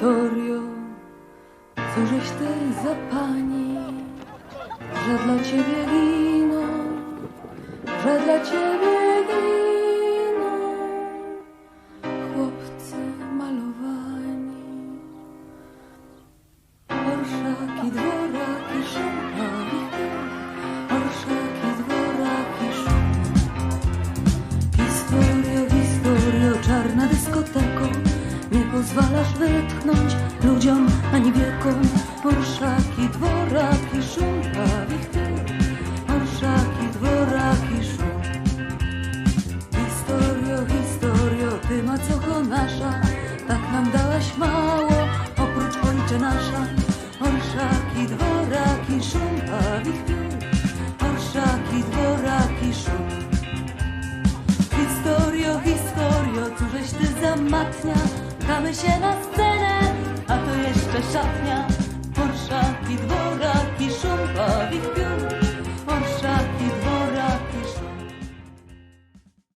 historio, co żeś ty za pani, że dla ciebie giną, że dla ciebie pozwalasz wytchnąć ludziom ani wiekom. Orszaki, dworaki, szum, wichtyr, orszaki, dworaki, szum. Historio, historio, ty macocho nasza, tak nam dałaś mało, oprócz ojcze nasza. Orszaki, dworaki, szum, wichtyr, orszaki, dworaki, szum. Historio, historio, cóżeś ty za Spotykamy się na scenę, a to jeszcze szatnia, Porsche i dworak.